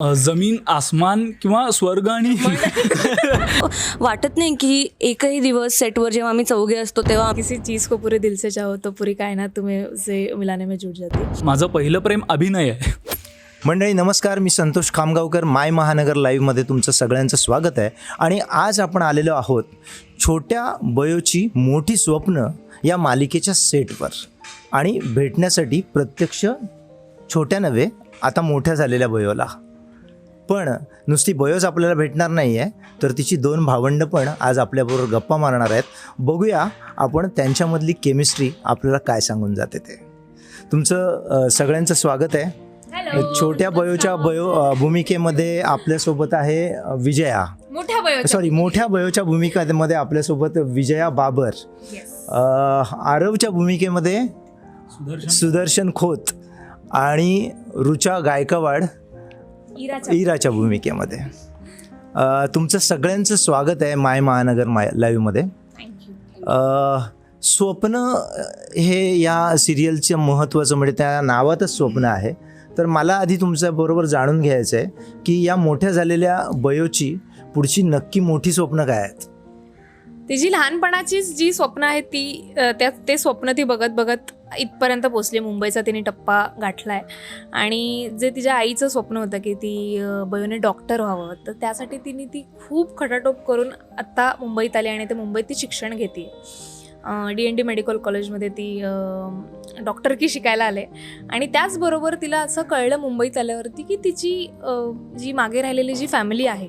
अ, जमीन आसमान किंवा स्वर्ग आणि वाटत नाही की एकही दिवस सेटवर जेव्हा आम्ही चौघे असतो तेव्हा किसी चीज़ को पूरे दिल से चाहो तो पूरी कायनात तुम्हें उसे मिलाने में जुट जाती. माझं पहिलं प्रेम अभिनय आहे. मंडळी नमस्कार. मी संतोष खामगावकर. माय महानगर लाईव्हमध्ये तुमचं सगळ्यांचं स्वागत आहे. आणि आज आपण आलेलो आहोत छोट्या बयोची मोठी स्वप्न या मालिकेच्या सेटवर आणि भेटण्यासाठी प्रत्यक्ष छोट्या नव्हे आता मोठ्या झालेल्या बयोला पण नुसती बयोच आपल्याला भेटणार नाही आहे तर तिची दोन भावंडं पण आज आपल्याबरोबर गप्पा मारणार आहेत. बघूया आपण त्यांच्यामधली केमिस्ट्री आपल्याला काय सांगून जाते ते. तुमचं सगळ्यांचं स्वागत आहे. छोट्या बयोच्या बयो भूमिकेमध्ये आपल्यासोबत आहे विजया. मोठ्या सॉरी मोठ्या बयोच्या भूमिकेमध्ये आपल्यासोबत विजया बाबर. आरवच्या भूमिकेमध्ये सुदर्शन खोत आणि रुचा गायकवाड. इराच्या इराच्या भूमिकेमध्ये. तुमचं सगळ्यांचं स्वागत आहे माय महानगर माय लाईव्हमध्ये स्वप्न हे या सिरियलचं महत्त्वाचं म्हणजे त्या नावातच स्वप्न आहे. तर मला आधी तुमच्याबरोबर जाणून घ्यायचं आहे की या मोठ्या झालेल्या बयोची पुढची नक्की मोठी स्वप्न काय आहेत? तिची लहानपणाची जी स्वप्न आहेत ती त्या ते स्वप्न ती बघत बघत इथपर्यंत पोचली मुंबईचा तिने टप्पा गाठला आहे आणि जे तिच्या आईचं स्वप्न होतं की ती बयोने डॉक्टर व्हावं तर त्यासाठी तिने ती खूप खटाटोप करून आत्ता मुंबईत आली आणि ते मुंबईत ती शिक्षण घेते. डी एन डी मेडिकल कॉलेजमध्ये ती डॉक्टरकी शिकायला आले. आणि त्याचबरोबर तिला असं कळलं मुंबईत आल्यावरती की तिची जी मागे राहिलेली जी फॅमिली आहे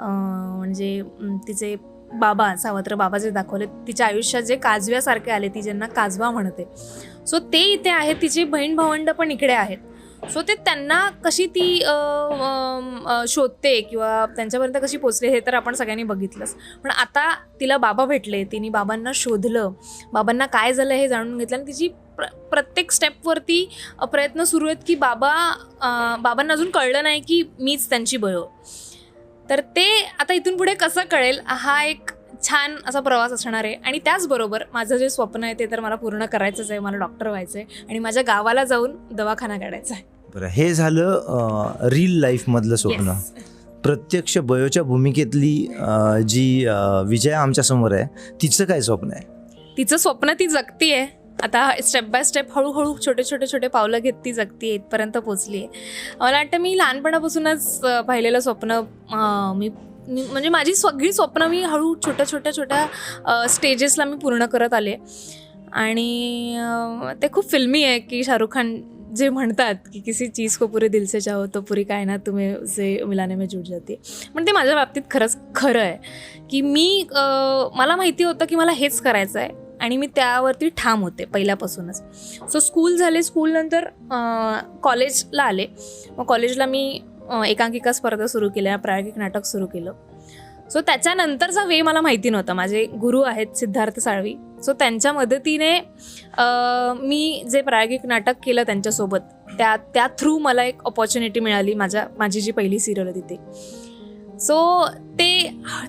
म्हणजे तिचे बाबा सावत्र बाबा जे दाखवले. तिच्या आयुष्यात जे काजव्यासारखे आले ती ज्यांना काजवा म्हणते. सो ते इथे आहेत तिची बहीण भावंड पण इकडे आहेत. सो ते त्यांना कशी ती शोधते किंवा त्यांच्यापर्यंत कशी पोचले हे तर आपण सगळ्यांनी बघितलंच. पण आता तिला बाबा भेटले तिने बाबांना शोधलं. बाबांना काय झालं हे जाणून घेतलं आणि तिची प्र प्रत्येक स्टेपवरती प्रयत्न सुरू आहेत की बाबा बाबांना अजून कळलं नाही की मीच त्यांची बयो तर ते आता इथून पुढे कसं कळेल? हा एक छान असा प्रवास असणार आहे. आणि त्याचबरोबर माझं जे स्वप्न आहे ते तर मला पूर्ण करायचंच आहे. मला डॉक्टर व्हायचं आहे. आणि माझ्या गावाला जाऊन दवाखाना काढायचा आहे. बरं हे झालं रील लाईफमधलं स्वप्न. प्रत्यक्ष बयोच्या भूमिकेतली जी विजया आमच्यासमोर आहे तिचं काय स्वप्न आहे? तिचं स्वप्न ती जगतीये. आता स्टेप बाय स्टेप हळूहळू छोटे छोटे छोटे पावलं घेत ती जगती इथपर्यंत पोचली आहे. मला वाटतं मी लहानपणापासूनच पाहिलेलं स्वप्न मी मी- म्हणजे माझी सगळी स्वप्न मी हळू छोट्या छोट्या छोट्या स्टेजेसला मी पूर्ण करत आले. आणि ते खूप फिल्मी आहे की शाहरुख खान जे म्हणतात की किसी चीज को पुरे दिल से चाहो तो काय ना तुम्ही जे मिलाने में जुट जाते पण ते माझ्या बाबतीत खरंच खरं आहे की मी मला माहिती होतं की मला हेच करायचं आहे. आणि मी त्यावरती ठाम होते पहिल्यापासूनच. सो स्कूल झाले स्कूलनंतर कॉलेजला आले. मग कॉलेजला मी एकांकिका स्पर्धा सुरू केल्या प्रायोगिक नाटक सुरू केलं. सो त्याच्यानंतरचा वे मला माहिती नव्हता. माझे गुरु आहेत सिद्धार्थ साळवी. सो त्यांच्या मदतीने मी जे प्रायोगिक नाटक केलं त्यांच्यासोबत त्या त्या थ्रू मला एक ऑपॉर्च्युनिटी मिळाली माझ्या माझी जी पहिली सिरियल होती ते. सो ते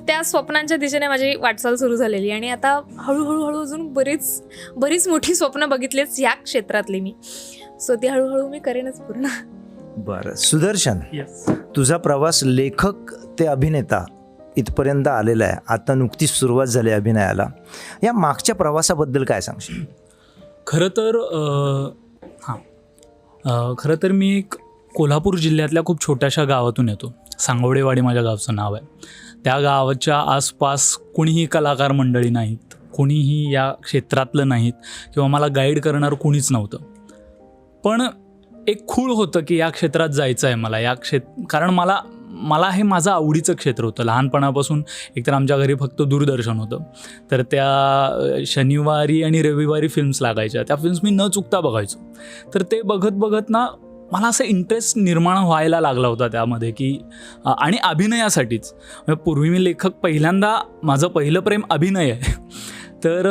त्या स्वप्नांच्या दिशेने माझी वाटचाल सुरू झालेली आणि आता हळूहळू हळू अजून बरीच बरीच मोठी स्वप्न बघितलीच ह्या क्षेत्रातली मी. सो ती हळूहळू मी करेनच पूर्ण. बरं. सुदर्शन येस तुझा प्रवास लेखक ते अभिनेता इथपर्यंत आलेला आहे. आता नुकतीच सुरुवात झाली अभिनयाला. या मागच्या प्रवासाबद्दल काय सांगशील? खरं तर हां. खरं तर मी एक कोल्हापूर जिल्ह्यातल्या खूप छोट्याशा गावातून येतो. सांगोडेवाडी माझ्या गावचं नाव आहे. त्या गावाच्या आसपास कुणीही कलाकार मंडळी नाहीत कुणीही या क्षेत्रातलं नाहीत किंवा मला गाईड करणारं कुणीच नव्हतं. पण एक खूळ होतं की या क्षेत्रात जायचं आहे मला. या क्षेत कारण मला मला हे माझं आवडीचं क्षेत्र होतं. लहानपणापासून एकतर आमच्या घरी फक्त दूरदर्शन होतं. तर त्या शनिवारी आणि रविवारी फिल्म्स लागायच्या. त्या फिल्म्स मी न चुकता बघायचो. तर ते बघत बघत ना मला असं इंटरेस्ट निर्माण व्हायला लागला होता त्यामध्ये की आणि अभिनयासाठीच. म्हणजे पूर्वी मी लेखक पहिल्यांदा माझं पहिलं प्रेम अभिनय आहे. तर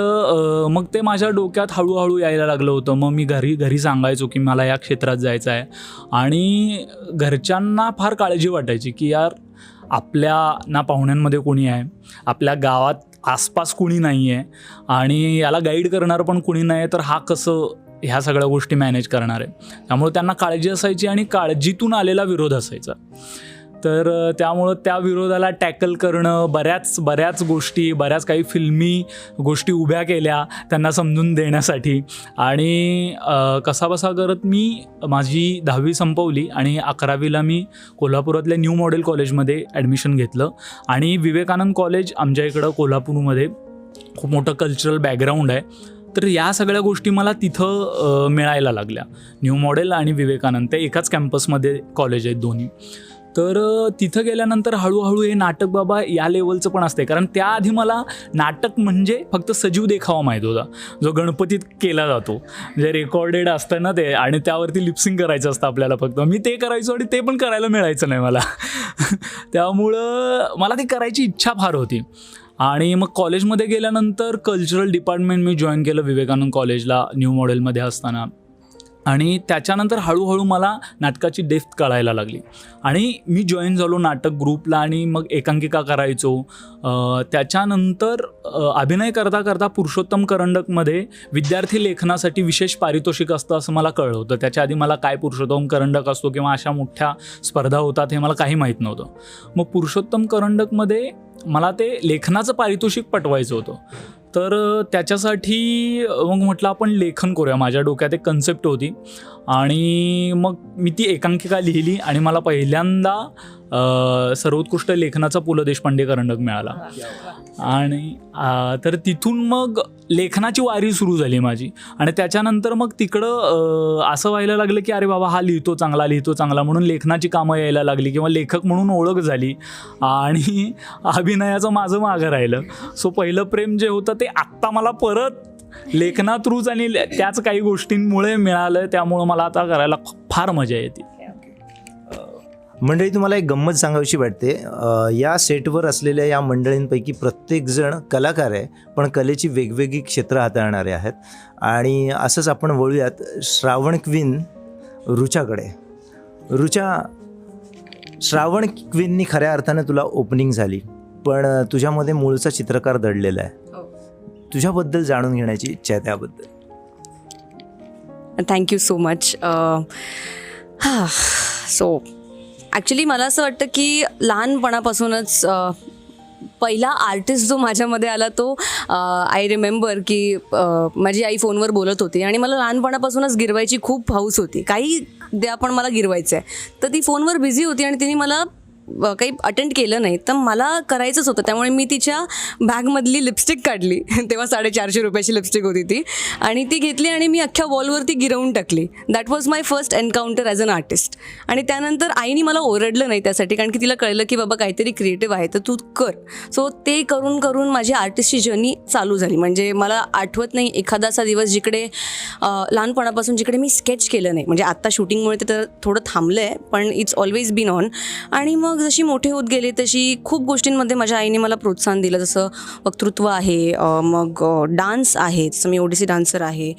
मग ते माझ्या डोक्यात हळूहळू यायला लागलं होतं. मग मी घरी घरी सांगायचो की मला या क्षेत्रात जायचं आहे. आणि घरच्यांना फार काळजी वाटायची की यार आपल्या ना पाहुण्यांमध्ये कोणी आहे? आपल्या गावात आसपास कुणी नाही आहे आणि याला गाईड करणारं पण कुणी नाही तर हा कसं ह्या सगळ्या गोष्टी मॅनेज करणार आहे. त्यामुळे त्यांना काळजी असायची आणि काळजीतून आलेला विरोध असायचा. तर त्यामुळं त्या विरोधाला टॅकल करणं बऱ्याच बऱ्याच गोष्टी बऱ्याच काही फिल्मी गोष्टी उभ्या केल्या त्यांना समजून देण्यासाठी. आणि कसाबसा करत मी माझी दहावी संपवली आणि अकरावीला मी कोल्हापुरातल्या न्यू मॉडेल कॉलेजमध्ये ॲडमिशन घेतलं. आणि विवेकानंद कॉलेज आमच्या इकडं कोल्हापूरमध्ये खूप मोठं कल्चरल बॅकग्राऊंड आहे. तर या सगळ्या गोष्टी मला तिथं मिळायला लागल्या. न्यू मॉडेल आणि विवेकानंद. ते एकाच कॅम्पसमध्ये कॉलेज आहेत दोन्ही. तर तिथं गेल्यानंतर हळूहळू हे नाटक बाबा या लेवलचं पण असते कारण त्याआधी मला नाटक म्हणजे फक्त सजीव देखावा माहीत होता. जो गणपतीत केला जातो. जे रेकॉर्डेड असतं ना ते आणि त्यावरती लिप्सिंग करायचं असतं आपल्याला फक्त. मी ते करायचो आणि ते पण करायला मिळायचं नाही मला. त्यामुळं मला ती करायची इच्छा फार होती. आणि मग कॉलेजमध्ये गेल्यानंतर कल्चरल डिपार्टमेंट मी जॉईन केलं विवेकानंद कॉलेजला न्यू मॉडेलमध्ये असताना. आणि त्याच्यानंतर हळूहळू मला नाटकाची डेफ्थ कळायला लागली. आणि मी जॉईन झालो नाटक ग्रुपला आणि मग एकांकिका करायचो. त्याच्यानंतर अभिनय करता करता पुरुषोत्तम करंडकमध्ये विद्यार्थी लेखनासाठी विशेष पारितोषिक असतं असं मला कळलं होतं. त्याच्या आधी मला काय पुरुषोत्तम करंडक असतो किंवा अशा मोठ्या स्पर्धा होतात हे मला काही माहीत नव्हतं. मग पुरुषोत्तम करंडकमध्ये मला ते लेखनाचं पारितोषिक पटवायचं होतं. तर त्याच्यासाठी मग म्हटलं आपण लेखन करूया. माझ्या डोक्यात एक कन्सेप्ट होती. आणि मग मी ती एकांकिका लिहिली आणि मला पहिल्यांदा सर्वोत्कृष्ट लेखनाचा पु ल देशपांडे करंडक मिळाला. आणि तर तिथून मग लेखनाची वारी सुरू झाली माझी. आणि त्याच्यानंतर मग तिकडं असं व्हायला लागलं की अरे बाबा हा लिहितो चांगला लिहितो चांगला म्हणून लेखनाची कामं यायला लागली किंवा लेखक म्हणून ओळख झाली. आणि अभिनयाचं माझं मागं राहिलं. सो पहिलं प्रेम जे होतं ते आत्ता मला परत लेखना थ्रूच आणि ले- त्याच काही गोष्टींमुळे मिळालं. त्यामुळं मला आता करायला फार मजा येते. मंडळी तुम्हाला एक गंमत सांगावीशी वाटते. या सेटवर असलेल्या या मंडळींपैकी प्रत्येकजण कलाकार आहे पण कलेची वेगवेगळी क्षेत्र हाताळणारे आहेत. आणि असंच आपण वळूयात श्रावण क्वीन रुचाकडे रुचा श्रावण क्वीननी खऱ्या अर्थाने तुला ओपनिंग झाली पण तुझ्यामध्ये मूळचा चित्रकार दडलेला आहे. तुझ्याबद्दल जाणून घेण्याची इच्छा आहे त्याबद्दल. थँक्यू सो मच हां सो ॲक्च्युली मला असं वाटतं की लहानपणापासूनच पहिला आर्टिस्ट जो माझ्यामध्ये आला तो आय रिमेंबर की माझी आई फोनवर बोलत होती आणि मला लहानपणापासूनच गिरवायची खूप हौस होती. काही द्या पण मला गिरवायचं आहे तर ती फोनवर बिझी होती आणि तिने मला काही अटेंड केलं नाही. तर मला करायचंच होतं. त्यामुळे मी तिच्या बॅगमधली लिपस्टिक काढली. तेव्हा साडेचारशे रुपयाची लिपस्टिक होती ती. आणि ती घेतली आणि मी अख्ख्या वॉलवरती गिरवून टाकली. That was my first encounter as an artist आणि त्यानंतर आईने मला ओरडलं नाही त्यासाठी कारण की तिला कळलं की बाबा काहीतरी क्रिएटिव्ह आहे तर तू कर. सो ते करून करून माझी आर्टिस्टची जर्नी चालू झाली. म्हणजे मला आठवत नाही एखादा असा दिवस जिकडे लहानपणापासून जिकडे मी स्केच केलं नाही. म्हणजे आत्ता शूटिंगमुळे ते तर थोडं थांबलं आहे पण इट्स ऑलवेज बीन ऑन आणि मग मग जशी मोठे होत गेले तशी खूप गोष्टींमध्ये माझ्या आईने मला प्रोत्साहन दिलं. जसं वक्तृत्व आहे मग डान्स आहे जसं मी ओडिसी डान्सर आहे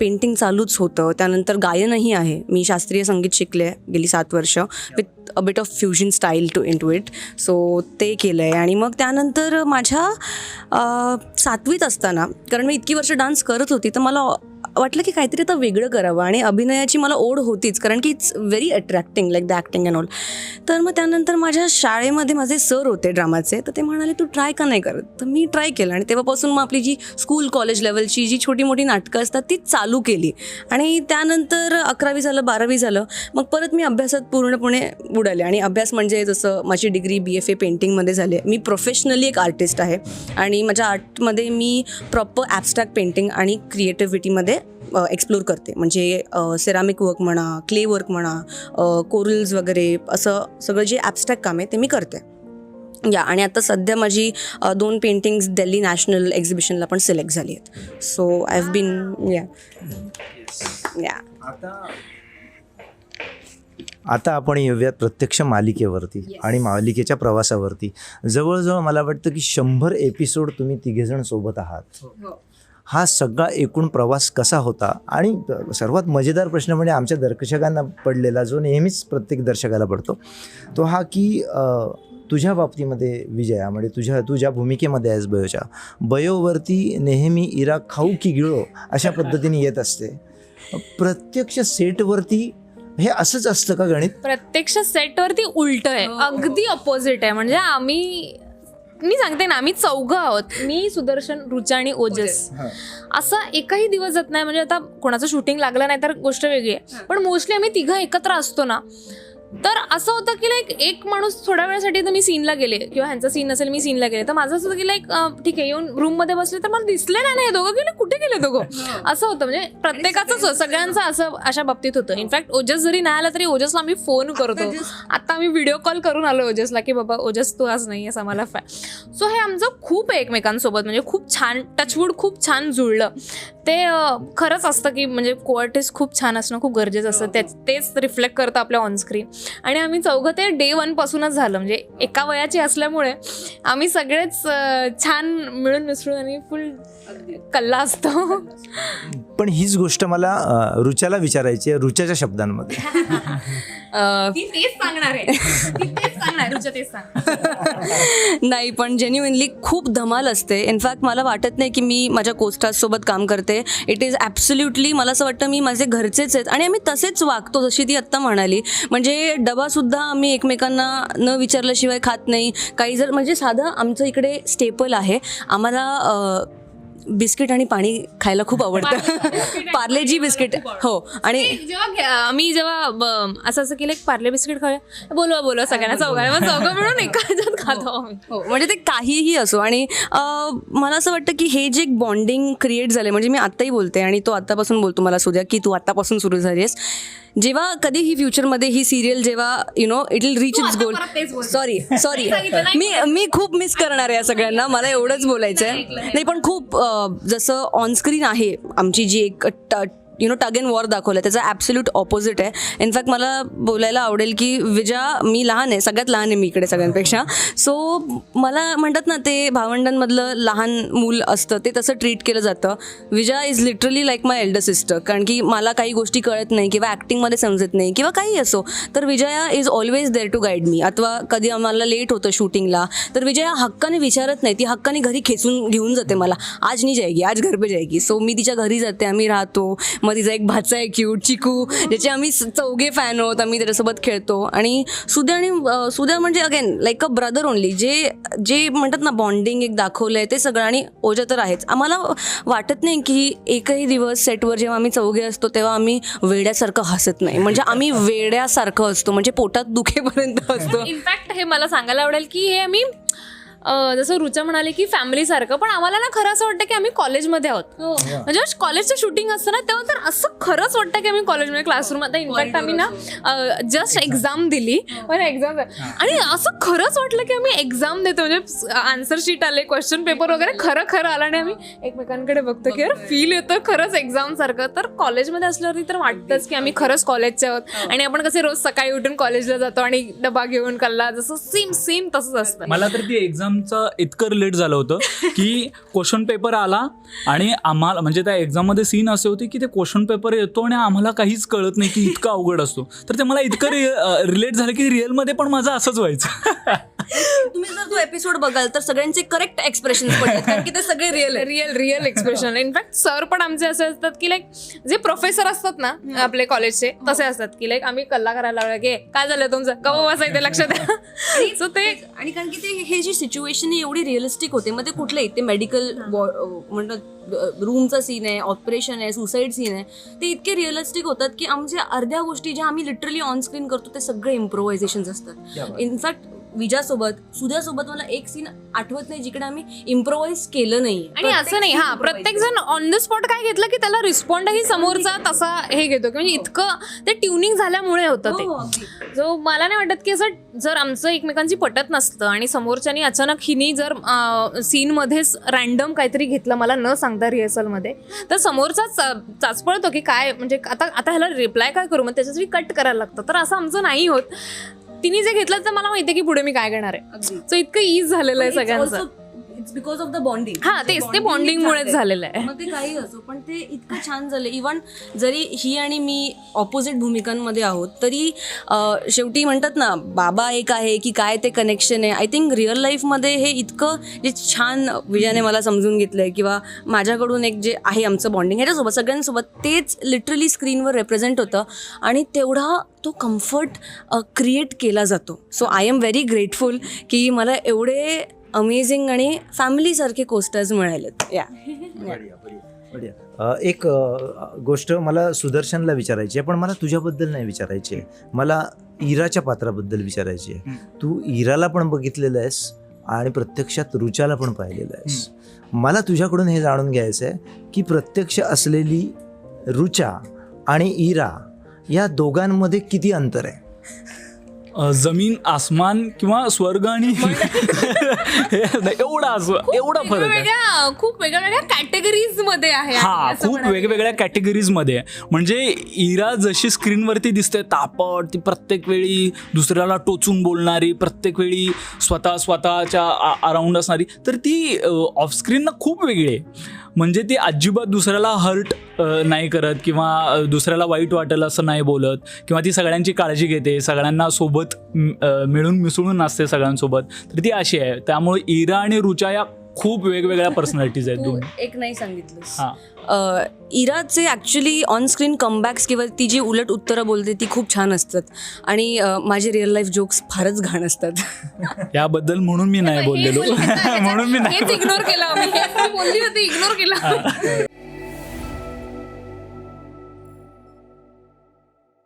पेंटिंग चालूच होतं. त्यानंतर गायनही आहे. मी शास्त्रीय संगीत शिकले गेली सात वर्ष with a bit of fusion style to in to it. So ते केलं आहे आणि मग त्यानंतर माझ्या सातवीत असताना कारण मी इतकी वर्ष डान्स करत होती तर मला वाटलं की काहीतरी आता वेगळं करावं आणि अभिनयाची मला ओढ होतीच कारण की it's very attracting like the acting and all तर मग त्यानंतर माझ्या शाळेमध्ये माझे सर होते ड्रामाचे तर ते म्हणाले तू ट्राय का नाही करत? तर मी ट्राय केलं आणि तेव्हापासून मग आपली जी स्कूल कॉलेज लेवलची जी छोटी मोठी नाटकं असतात ती चालू केली. आणि त्यानंतर अकरावी झालं बारावी झालं मग परत मी अभ्यासात पूर्णपणे बुडाले. आणि अभ्यास म्हणजे जसं माझी डिग्री बी एफ ए पेंटिंगमध्ये झाली. आहे मी प्रोफेशनली एक आर्टिस्ट आहे. आणि माझ्या आर्टमध्ये मी प्रॉपर ॲबस्ट्रॅक्ट पेंटिंग आणि क्रिएटिव्हिटीमध्ये एक्सप्लोर करते. म्हणजे सेरामिक वर्क म्हणा क्ले वर्क म्हणा कोरल्स वगैरे असं सगळं जे ॲबस्ट्रॅक्ट काम आहे ते मी करते. या आणि आता सध्या माझी दोन पेंटिंग्स दिल्ली नॅशनल एक्झिबिशनला पण सिलेक्ट झाली आहेत. सो आय हॅव बीन या या आता आता आपण येऊयात प्रत्यक्ष मालिकेवरती आणि मालिकेच्या प्रवासावरती. जवळजवळ मला वाटतं की शंभर एपिसोड तुम्ही तिघेजण सोबत आहात. हा सगळा एकूण प्रवास कसा होता? आणि सर्वात मजेदार प्रश्न म्हणजे आमच्या दर्शकांना पडलेला जो नेहमीच प्रत्येक दर्शकाला पडतो तो हा की तुझ्या बाबतीमध्ये विजया म्हणजे तुझ्या तू ज्या भूमिकेमध्ये आहेस बयोच्या. बयोवरती नेहमी इरा खाऊ की गिळो अशा पद्धतीने येत असते. प्रत्यक्ष सेटवरती हे असंच असतं का गणित? प्रत्यक्ष सेटवरती उलट आहे. अगदी ऑपोजिट आहे. म्हणजे आम्ही मी सांगते ना आम्ही चौघं आहोत. मी सुदर्शन रुचा आणि ओजस. असा एकही दिवस जात नाही. म्हणजे आता कोणाचं शूटिंग लागलं नाही तर गोष्ट वेगळी आहे. पण मोस्टली आम्ही तिघं एकत्र असतो ना. तर असं होतं की लाईक एक माणूस थोड्या वेळासाठी तर मी सीनला गेले किंवा ह्यांचा सीन असेल मी सीनला गेले. तर माझं असं होतं की लाईक ठीक आहे येऊन रूममध्ये बसले तर मला दिसले नाही ना हे दोघं गेले कुठे गेले दोघं? असं होतं. म्हणजे प्रत्येकाचंच सगळ्यांचं असं अशा बाबतीत होतं. इनफॅक्ट ओजस जरी नाही आला तरी ओजसला आम्ही फोन करतो. आता आम्ही व्हिडिओ कॉल करून आलो ओजसला की बाबा ओजस तू आज नाही आहेस आम्हाला फॅ सो हे आमचं खूप आहे एकमेकांसोबत म्हणजे खूप छान टचवूड खूप छान जुळलं. ते खरंच असतं की म्हणजे कोआर्टिस्ट खूप छान असणं खूप गरजेचं असतं. तेच तेच रिफ्लेक्ट करतं आपल्या ऑनस्क्रीन आणि आम्ही चौघं ते डे वनपासूनच झालं. म्हणजे एका वयाची असल्यामुळे आम्ही सगळेच छान मिळून मिसळून आणि फुल कल्ला असतो. पण हीच गोष्ट मला रुच्याला विचारायची आहे रुच्याच्या शब्दांमध्ये. ती तेच सांगणार आहे. ती तेच सांगणार रुचा तेच सांग नाही पण जेन्युइनली खूप धमाल असते. इनफॅक्ट मला वाटत नाही की मी माझ्या कोस्टार्ससोबत काम करते. इट इज ॲब्सल्युटली मला असं वाटतं मी माझे घरचेच आहेत. आणि आम्ही तसेच वागतो जशी ती आत्ता म्हणाली. म्हणजे डबासुद्धा आम्ही एकमेकांना न विचारल्याशिवाय खात नाही. काही जर म्हणजे साधं आमचं इकडे स्टेपल आहे. आम्हाला बिस्किट आणि पाणी खायला खूप आवडतं. पार्लेजी बिस्किट हो आणि जेव्हा आम्ही जेव्हा असं असं केलं एक पार्ले बिस्किट खाऊया. बोलवा बोलवा सगळ्यांना मग चौघं मिळून एका खातो आम्ही. हो म्हणजे ते काहीही असो. आणि मला असं वाटतं की हे जे बॉन्डिंग क्रिएट झाले म्हणजे मी आत्ताही बोलते आणि तो आत्तापासून बोलतो मला सुद्या की तू आत्तापासून सुरू झाली आहेस जेव्हा कधी ही फ्युचरमध्ये ही सिरियल जेव्हा you know it will reach its goal. Sorry sorry मी मी खूप मिस करणार आहे या सगळ्यांना. मला एवढंच बोलायचं आहे नाही पण खूप जसं ऑनस्क्रीन आहे आमची जी एक you know tug in war दाखवलं त्याचं ॲब्सल्यूट ऑपोजिट आहे. इनफॅक्ट मला बोलायला आवडेल की विजा मी लहान आहे सगळ्यात लहान आहे मी इकडे सगळ्यांपेक्षा. सो मला म्हणतात ना ते भावंडांमधलं लहान मूल असतं ते तसं ट्रीट केलं जातं. Vija is literally like my elder sister कारण की मला काही गोष्टी कळत नाही किंवा ॲक्टिंगमध्ये समजत नाही किंवा काही असो. तर Vijaya is always there to guide me अथवा कधी आम्हाला लेट होतं शूटिंगला तर विजया हक्काने विचारत नाही. ती हक्काने घरी खेचून घेऊन जाते मला. आज नाही जायगी आज घर पे जायगी. सो मी तिच्या घरी जाते आम्ही राहतो. मग तिचा एक भाचा आहे क्यूट चिकू ज्याचे आम्ही चौघे फॅन आहोत आम्ही त्याच्यासोबत खेळतो. आणि सुद्या आणि सुद्या म्हणजे again like a brother only जे जे म्हणतात ना बॉन्डिंग एक दाखवलं आहे ते सगळं आणि ओजा तर आहेच. आम्हाला वाटत नाही की एकही दिवस सेटवर जेव्हा आम्ही चौघे असतो तेव्हा आम्ही वेड्यासारखं हसत नाही. म्हणजे आम्ही वेड्यासारखं असतो म्हणजे पोटात दुखेपर्यंत असतो. इनफॅक्ट हे मला सांगायला आवडेल की हे आम्ही जसं रुचा म्हणाले की फॅमिली सारखं पण आम्हाला ना खरं असं वाटतं की आम्ही कॉलेजमध्ये आहोत. म्हणजे जेव्हा कॉलेजचं शूटिंग असतं ना तेव्हा तर असं खरंच वाटतं की आम्ही कॉलेजमध्ये क्लासरूम आता इनफॅक्ट आम्ही ना जस्ट एक्झाम दिली. एक्झाम आणि असं खरंच वाटलं की आम्ही एक्झाम देतो. म्हणजे आन्सर शीट आले क्वेश्चन पेपर वगैरे खरं खरं आलं आणि आम्ही एकमेकांकडे बघतो की यार फील येतं खरंच एक्झाम सारखं. तर कॉलेजमध्ये असल्यावरती तर वाटतंच की आम्ही खरंच कॉलेजचे आहोत. आणि आपण कसे रोज सकाळी उठून कॉलेजला जातो आणि डबा घेऊन कल्ला जसं सेम सेम तसंच असतं. मला तर ती एक्झामचं इतकं रिलेट झालं होतं की क्वेश्चन पेपर आला आणि आम्हाला म्हणजे त्या एक्झाममध्ये सीन असे होते की ते क्वेश्चन पेपर येतो आणि आम्हाला काहीच कळत नाही की इतका अवघड असतो. तर ते मला इतकं रिलेट झालं की रिअलमध्ये पण माझं असंच व्हायचं. तुम्ही जर तो एपिसोड बघाल तर सगळ्यांचे करेक्ट एक्सप्रेशन पडतात कारण की ते सगळे रिअल आहे real real expression in fact sir पण आमचे असे असतात की लाईक जे प्रोफेसर असतात ना आपले कॉलेजचे तसे असतात की लाईक आम्ही कल्ला करायला लागलो की काय झालं तुमचं? कवा वाचायचं लक्ष द्या सो ते आणि कारण की ते हे जी सिच्युएशन ही एवढी रिअलिस्टिक होते. मग ते कुठलंही ते मेडिकल म्हणतात रूमचा सीन आहे ऑपरेशन आहे सुसाईड सीन आहे. ते इतके रिअलिस्टिक होतात की आमच्या अर्ध्या गोष्टी ज्या आम्ही लिटरली ऑन स्क्रीन करतो ते सगळे इम्प्रोव्हायझेशन असतात. इनफॅक्ट विजासोबत सुद्यासोबत मला एक सीन आठवत नाही जिकडे आम्ही इम्प्रोव्हाइज केलं नाही. आणि असं नाही हा प्रत्येक जण ऑन द स्पॉट काय घेतलं की त्याला रिस्पॉन्डही समोरचा तसा हे घेतो की म्हणजे इतकं ते ट्युनिंग झाल्यामुळे होतं हो, ते जो मला नाही वाटत की असं जर आमचं एकमेकांची पटत नसतं आणि समोरच्यानी अचानक हिनी जर सीन मध्येच रॅन्डम काहीतरी घेतलं मला न सांगता रिहर्सलमध्ये तर समोरचा चा- चाचपळतो की काय म्हणजे आता आता ह्याला रिप्लाय काय करू? मग त्याच्यासाठी कट करायला लागतं. तर असं आमचं नाही होत. तिने जे घेतलं तर मला माहिती आहे की पुढे मी काय करणार आहे. सो इतकं इज झालेलं आहे सगळ्यांचं. It's because of the bonding हा, तेच, ते bonding मुळेच झालेलं आहे. मग ते काही असो पण ते इतकं छान झालं. इवन जरी ही आणि मी ऑपोजिट भूमिकांमध्ये आहोत तरी शेवटी म्हणतात ना बाबा एक आहे की काय ते कनेक्शन आहे. आय थिंक रिअल लाईफमध्ये हे इतकं जे छान विजयाने मला समजून घेतलं आहे किंवा माझ्याकडून एक जे आहे आमचं बॉन्डिंग ह्याच्यासोबत सगळ्यांसोबत तेच लिटरली स्क्रीनवर रेप्रेझेंट होतं. आणि तेवढा तो कम्फर्ट क्रिएट केला जातो. So I am very grateful की मला एवढे अमेझिंग आणि फॅमिलीसारखे कोस्टर्स मिळालेत. या. बढिया, बढिया, बढिया. अ, एक गोष्ट मला सुदर्शनला विचारायची आहे पण मला तुझ्याबद्दल नाही विचारायची आहे. मला इराच्या पात्राबद्दल विचारायची आहे. तू इराला पण बघितलेलं आहेस आणि प्रत्यक्षात रुचाला पण पाहिलेलं आहेस. मला तुझ्याकडून हे जाणून घ्यायचं आहे की प्रत्यक्ष असलेली रुचा आणि इरा या दोघांमध्ये किती अंतर आहे? जमीन आसमान किंवा स्वर्ग आणि एवढा असं एवढा फरक आहे. खूप वेगवेगळ्या कॅटेगरीजमध्ये आहे हा खूप वेगवेगळ्या कॅटेगरीजमध्ये आहे. म्हणजे इरा जशी स्क्रीनवरती दिसते तापट ती प्रत्येक वेळी दुसऱ्याला टोचून बोलणारी प्रत्येक वेळी स्वतः स्वतःच्या अराउंड असणारी तर ती ऑफ स्क्रीननं खूप वेगळी आहे. म्हणजे ती अजिबात दुसऱ्याला हर्ट नाही करत किंवा दुसऱ्याला वाईट वाटेल असं नाही बोलत किंवा ती सगळ्यांची काळजी घेते सगळ्यांना सोबत मिळून मिसळून असते सगळ्यांसोबत तर ती अशी आहे. त्यामुळे इरा आणि रुचा या खूप वेगवेगळ्या पर्सनॅलिटीज आहेत तू दोन एक नाही सांगितलंस. हां. अ, इराचे ॲक्च्युली ऑन स्क्रीन कमबॅक्स किंवा ती जी उलट उत्तरं बोलते ती खूप छान असतात. आणि अ, माझे रिअल लाईफ जोक्स फारच घाण असतात. याबद्दल म्हणून मी नाही बोललेलो. म्हणून मी नाही हेच इग्नोर केलं आम्ही. हेच मी बोलली होती इग्नोर केला.